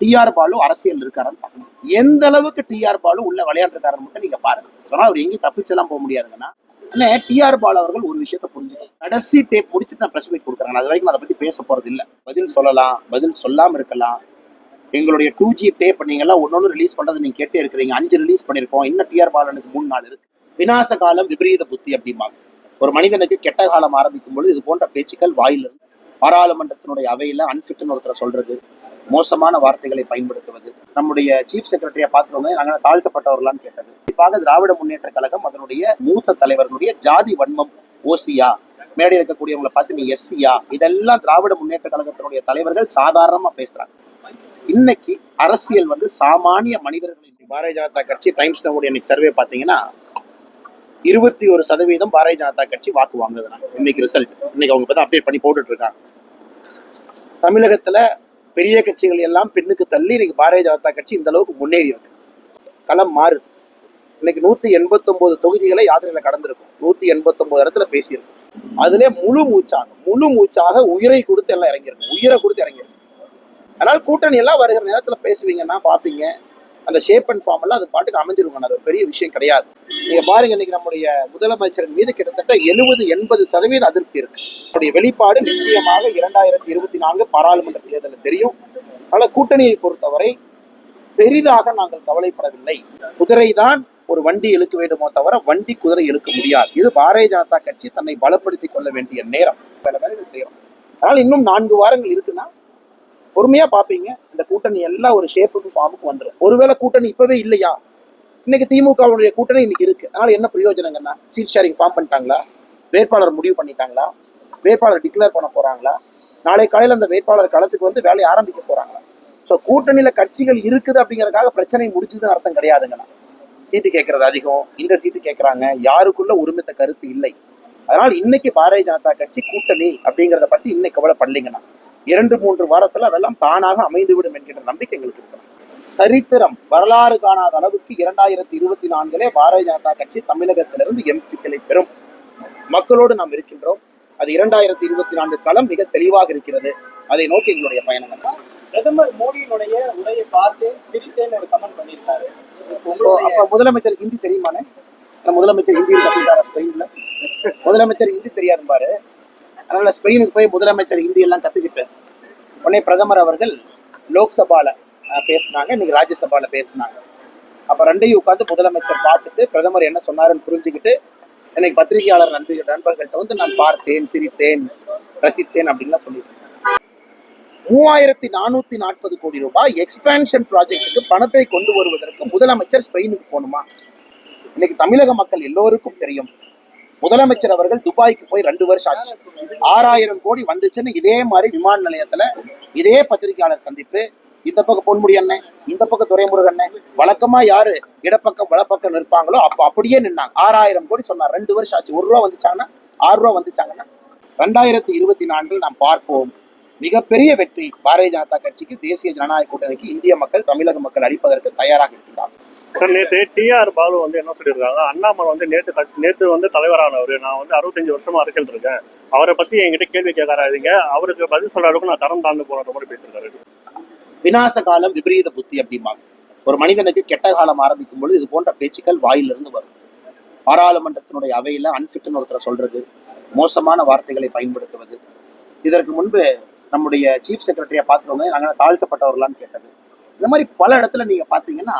TR Balu அரசியல் இருக்காரான்னு பார்க்கணும். எந்த அளவுக்கு டிஆர் பாலு உள்ள விளையாண்டுருக்காருன்னு மட்டும் நீங்க பாருங்க. சொன்னா அவர் எங்கேயும் தப்பிச்செல்லாம் போக முடியாதுங்கன்னா ஆனா டிஆர் பாலு அவர்கள் ஒரு விஷயத்த புரிஞ்சுக்கணும். கடைசி டேப் முடிச்சுட்டு நான் ப்ரெஸ் மீட் கொடுக்குறேன். அது வரைக்கும் நான் அதை பத்தி பேச போறது இல்லை. பதில் சொல்லலாம். பதில் சொல்லாம இருக்கலாம். எங்களுடைய டூ ஜி டேப் நீங்கெல்லாம் ஒன்னொன்று ரிலீஸ் பண்றது நீங்க கேட்டே இருக்கிறீங்க. அஞ்சு ரிலீஸ் பண்ணிருக்கோம் இன்னும் டிஆர் பாலனுக்கு மூணு நாள் இருக்கு. விநாச காலம் விபரீத புத்தி அப்படிம்பாங்க. ஒரு மனிதனுக்கு கெட்ட காலம் ஆரம்பிக்கும் பொழுது இது போன்ற பேச்சுக்கள் வாயிலிருந்து பாராளுமன்றத்தினுடைய அவையில அன்பிட்னு ஒருத்தரை சொல்றது மோசமான வார்த்தைகளை பயன்படுத்துவது. நம்முடைய சீஃப் செக்ரட்டரியா பார்த்துருவங்க நாங்கள் தாழ்த்தப்பட்டவர்களான்னு கேட்டது. குறிப்பாக திராவிட முன்னேற்ற கழகம் அதனுடைய மூத்த தலைவர்களுடைய ஜாதி வன்மம் ஓசியா. மேடை இருக்கக்கூடியவங்களை பார்த்து நீ எஸ்சியா? இதெல்லாம் திராவிட முன்னேற்ற கழகத்தினுடைய தலைவர்கள் சாதாரணமா பேசுறாங்க. இன்னைக்கு அரசியல் வந்து சாமானிய மனிதர்களின் பாரதிய ஜனதா கட்சி டைம்ஸ் நம்முடைய இன்னைக்கு சர்வே பார்த்தீங்கன்னா இருபத்தி ஒரு சதவீதம் பாரதிய ஜனதா கட்சி வாக்கு வாங்குதுனா இன்னைக்கு ரிசல்ட் இன்னைக்கு அவங்க தான் அப்டேட் பண்ணி போட்டுட்டு இருக்காங்க. தமிழகத்துல பெரிய கட்சிகள் எல்லாம் பின்னுக்கு தள்ளி இன்னைக்கு பாரதிய ஜனதா கட்சி இந்த அளவுக்கு முன்னேறி இருக்கு. களம் மாறுது. இன்னைக்கு நூத்தி எண்பத்தொன்பது தொகுதிகளை யாத்திரையில கடந்திருக்கும். நூத்தி எண்பத்தொன்பது இடத்துல பேசியிருக்கும். அதுல முழு மூச்சாக முழு மூச்சாக உயிரை கொடுத்து எல்லாம் இறங்கிருக்கும் உயிரை கொடுத்து இறங்கிருக்கும் அதனால் கூட்டணி எல்லாம் வருகிற நேரத்துல பேசுவீங்கன்னா பாப்பீங்க. அந்த ஷேப் அண்ட் ஃபார்ம் எல்லாம் அது பாட்டுக்கு அமைஞ்சிருக்கும் அது பெரிய விஷயம் கிடையாது. நீங்க பாருங்க இன்னைக்கு நம்முடைய முதலமைச்சரின் மீது கிட்டத்தட்ட எழுபது எண்பது சதவீத அதிருப்தி இருக்கு. வெளிப்பாடு நிச்சயமாக இரண்டாயிரத்தி இருபத்தி நான்கு பாராளுமன்ற தேர்தலில் தெரியும். ஆனால் கூட்டணியை பொறுத்தவரை பெரிதாக நாங்கள் கவலைப்படவில்லை. குதிரை தான் ஒரு வண்டி இழுக்க வேண்டுமோ தவிர வண்டி குதிரை இழுக்க முடியாது. இது பாரதிய ஜனதா கட்சி தன்னை பலப்படுத்திக் கொள்ள வேண்டிய நேரம். பல வேலைகள் செய்யறோம். அதனால் இன்னும் நான்கு வாரங்கள் இருக்குன்னா பொறுமையா பாப்பீங்க இந்த கூட்டணி எல்லாம் ஒரு ஷேப்புக்கு ஃபார்முக்கு வந்துடும் ஒருவேளை கூட்டணி இப்பவே இல்லையா? இன்னைக்கு திமுகவுடைய கூட்டணி இன்னைக்கு இருக்கு. அதனால என்ன பிரயோஜனங்கன்னா சீட் ஷேரிங் ஃபார்ம் பண்ணிட்டாங்களா? வேட்பாளர் முடிவு பண்ணிட்டாங்களா? வேட்பாளர் டிக்ளேர் பண்ண போறாங்களா? நாளை காலையில் அந்த வேட்பாளர் களத்துக்கு வந்து வேலையை ஆரம்பிக்க போறாங்களா? ஸோ கூட்டணியில கட்சிகள் இருக்குது அப்படிங்கறதுக்காக பிரச்சனை முடிச்சதுன்னு அர்த்தம் கிடையாதுங்கண்ணா சீட்டு கேட்கறது அதிகம். இந்த சீட்டு கேட்கறாங்க யாருக்குள்ள ஒருமித்த கருத்து இல்லை. அதனால் இன்னைக்கு பாரதிய ஜனதா கட்சி கூட்டணி அப்படிங்கிறத பத்தி இன்னைக்கு கவலைப்படலைங்கண்ணா இரண்டு மூன்று வாரத்தில் அதெல்லாம் தானாக அமைந்துவிடும் என்கின்ற நம்பிக்கை எங்களுக்கு இருக்கு. சரித்திரம் வரலாறு காணாத அளவுக்கு இரண்டாயிரத்தி இருபத்தி நான்கிலே பாரதிய ஜனதா கட்சி தமிழகத்திலிருந்து எம்பிக்களை பெறும். மக்களோடு நாம் இருக்கின்றோம். அது இரண்டாயிரத்தி இருபத்தி நான்கு களம் மிக தெளிவாக இருக்கிறது. அதை நோக்கி எங்களுடைய பயணங்கள் பிரதமர் மோடியினுடைய உரையை பார்த்து சிரித்தேன்னு ஒரு கமெண்ட் பண்ணியிருக்காரு. அப்ப முதலமைச்சர் ஹிந்தி தெரியுமானே? முதலமைச்சர் ஹிந்தி கத்துக்கிட்டாரா ஸ்பெயின்ல? முதலமைச்சர் ஹிந்தி தெரியாது பாரு. அதனால ஸ்பெயினுக்கு போய் முதலமைச்சர் ஹிந்தி எல்லாம் கத்துக்கிட்டு. உடனே பிரதமர் அவர்கள் லோக்சபால பேசினாங்க இன்னைக்கு ராஜ்யசபாவில் பேசினாங்க. அப்ப ரெண்டையும் உட்காந்து முதலமைச்சர் பார்த்துட்டு பிரதமர் என்ன சொன்னாருன்னு புரிஞ்சுக்கிட்டு எனக்கு பத்திரிகையாளர் நண்பர்கள் நண்பர்கள்ட்ட வந்து நான் பார்த்தேன் சிரித்தேன் ரசித்தேன் அப்படின்லாம் சொல்லியிருக்கேன் மூவாயிரத்தி நானூத்தி நாற்பது கோடி ரூபாய் எக்ஸ்பேன்ஷன் ப்ராஜெக்டுக்கு பணத்தை கொண்டு வருவதற்கு முதலமைச்சர் ஸ்பெயினுக்கு போகணுமா? இன்னைக்கு தமிழக மக்கள் எல்லோருக்கும் தெரியும். முதலமைச்சர் அவர்கள் துபாய்க்கு போய் ரெண்டு வருஷம் ஆச்சு. ஆறாயிரம் கோடி வந்துச்சுன்னு இதே மாதிரி விமான நிலையத்துல இதே பத்திரிகையாளர் சந்திப்பு இந்த பக்கம் பொன்முடி அண்ணன் இந்த பக்கம் துரைமுருகன் அண்ணன் வழக்கமா யாரு இடப்பக்கம் வலப்பக்கம் நிற்பாங்களோ அப்ப அப்படியே நின்னாங்க. ஆறாயிரம் கோடி சொன்னார் ரெண்டு வருஷம் ஆச்சு. ஒரு ரூபா வந்துச்சாங்கன்னா ஆறு ரூபா வந்துச்சாங்கன்னா ரெண்டாயிரத்தி இருபத்தி நான்கில் நாம் பார்ப்போம். மிகப்பெரிய வெற்றி பாரதிய ஜனதா கட்சிக்கு தேசிய ஜனநாயக கூட்டணிக்கு இந்திய மக்கள் தமிழக மக்கள் அளிப்பதற்கு தயாராக இருக்கிறார் சார் நேற்று டிஆர் பாலு வந்து என்ன சொல்லியிருக்காங்க? அண்ணாமலை வந்து நேற்று நேற்று வந்து தலைவரானவர். நான் வந்து அறுபத்தஞ்சு வருஷமா அரசியல் இருக்கேன். அவரை பத்தி என்கிட்ட கேள்வி கேட்கறாதீங்க அவருக்கு பதில் சொல்ற அளவுக்கு நான் தரம் தாழ்ந்து போற மாதிரி பேசியிருக்காரு. விநாச காலம் விபரீத புத்தி அப்படிம்பாங்க. ஒரு மனிதனுக்கு கெட்ட காலம் ஆரம்பிக்கும் பொழுது இது போன்ற பேச்சுக்கள் வாயிலிருந்து வரும். பாராளுமன்றத்தினுடைய அவையில அன்பிட்னு ஒருத்தரை சொல்றது மோசமான வார்த்தைகளை பயன்படுத்துவது. இதற்கு முன்பு நம்முடைய சீஃப் செக்ரட்டரியை பார்த்துருவாங்க நாங்கள் தாழ்த்தப்பட்டவர்களான்னு கேட்டது. இந்த மாதிரி பல இடத்துல நீங்க பாத்தீங்கன்னா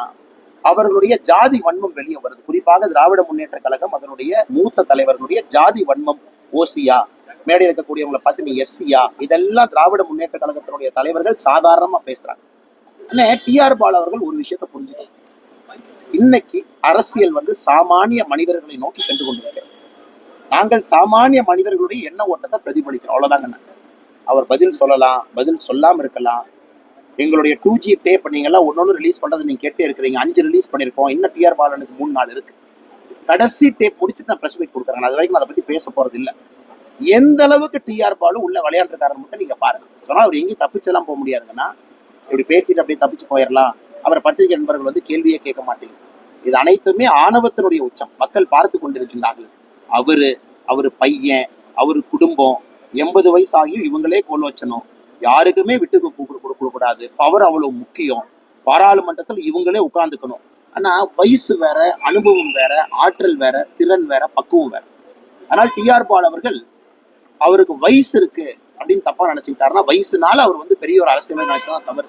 அவர்களுடைய ஜாதி வன்மம் வெளியே வருது. குறிப்பாக திராவிட முன்னேற்ற கழகம் அதனுடைய மூத்த தலைவர்களுடைய ஜாதி வன்மம் ஓசியா. மேடை இருக்கக்கூடியவங்களை பார்த்து நீ எஸ்சியா இதெல்லாம் திராவிட முன்னேற்ற கழகத்தினுடைய தலைவர்கள் சாதாரணமா பேசுகிறாங்க ஆனால் டிஆர் பால் அவர்கள் ஒரு விஷயத்த புரிஞ்சுக்கணும். இன்னைக்கு அரசியல் வந்து சாமானிய மனிதர்களை நோக்கி சென்று கொண்டிருக்கிறது. நாங்கள் சாமானிய மனிதர்களுடைய எண்ண ஓட்டத்தை பிரதிபலிக்கிறோம். அவ்வளோதாங்க அவர் பதில் சொல்லலாம் பதில் சொல்லாம இருக்கலாம். எங்களுடைய டூ ஜி டேப் நீங்கெல்லாம் ஒன்று ரிலீஸ் பண்றது நீங்க கேட்டே இருக்கிறீங்க. அஞ்சு ரிலீஸ் பண்ணிருக்கோம் இன்னும் டிஆர் பாலனுக்கு மூணு நாள் இருக்கு. கடைசி டேப் முடிச்சுட்டு நான் ப்ரெஸ் மீட் கொடுக்குறேன் அது வரைக்கும் நான் அதை பத்தி பேச போறது இல்லை எந்த அளவுக்கு டிஆர் பாலு உள்ள விளையாண்டுருக்காருன்னு மட்டும் நீங்க பாருங்க. சொன்னா அவர் எங்கேயும் தப்பிச்செல்லாம் போக முடியாதுங்கன்னா இப்படி பேசிட்டு அப்படியே தப்பிச்சு போயிடலாம் அவர் பத்திரிகை நண்பர்கள் வந்து கேள்வியே கேட்க மாட்டேங்க இது அனைத்துமே ஆணவத்தினுடைய உச்சம். மக்கள் பார்த்து கொண்டிருக்கின்றார்கள். அவரு அவரு பையன் அவரு குடும்பம் எண்பது வயசு ஆகியும் இவங்களே கோல் வச்சனும் யாருக்குமே விட்டு கொடுக்க கொடுக்க கூடாது. பவர் அவ்வளவு முக்கியம். பாராளுமன்றத்தில் இவங்களே உட்கார்ந்துக்கணும். ஆனா வயசு வேற அனுபவம் வேற ஆற்றல் வேற திறன் வேற பக்குவம் வேற. ஆனால் டிஆர் பால் அவர்கள் அவருக்கு வயசு இருக்கு அப்படின்னு தப்பா நினைச்சுக்கிட்டாருன்னா வயசுனால அவர் வந்து பெரிய ஒரு அரசியல் நினைச்சதான் தவறு.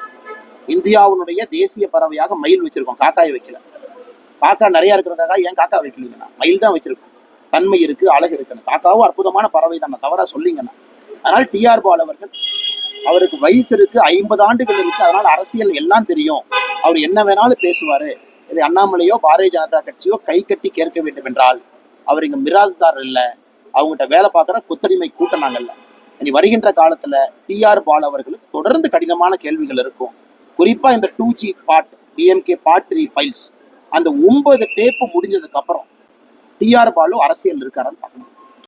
இந்தியாவுடைய தேசிய பறவையாக மயில் வச்சிருக்கோம் காக்காயை வைக்கல. காக்கா நிறைய இருக்கிறதுக்காக ஏன் காக்கா வைக்கலீங்கன்னா மயில் தான் வச்சிருக்கோம். தன்மை இருக்கு அழகு இருக்குன்னு காக்காவும் அற்புதமான பறவை தான் தவறா சொல்லிங்கன்னா. அதனால் டிஆர் பால் அவர்கள் அவருக்கு வயசு இருக்கு ஐம்பது ஆண்டுகள் இருக்கு அதனால அரசியல் எல்லாம் தெரியும். அவர் என்ன வேணாலும் பேசுவாரு. இது அண்ணாமலையோ பாரதிய ஜனதா கட்சியோ கை கட்டி கேட்க வேண்டும் என்றால் அவர் இங்க மிராஸ்தார் இல்லை. அவங்ககிட்ட வேலை பார்க்குற கொத்தடிமை கூட்டம் நாங்கல்ல இனி வருகின்ற காலத்துல டிஆர் பால் அவர்களுக்கு தொடர்ந்து கடினமான கேள்விகள் இருக்கும். குறிப்பா இந்த two G part DMK part three files அந்த ஒன்பது டேப்பு முடிஞ்சதுக்கு அப்புறம் டிஆர் பாலு அரசியல் இருக்காரான்னு பார்க்கணும்.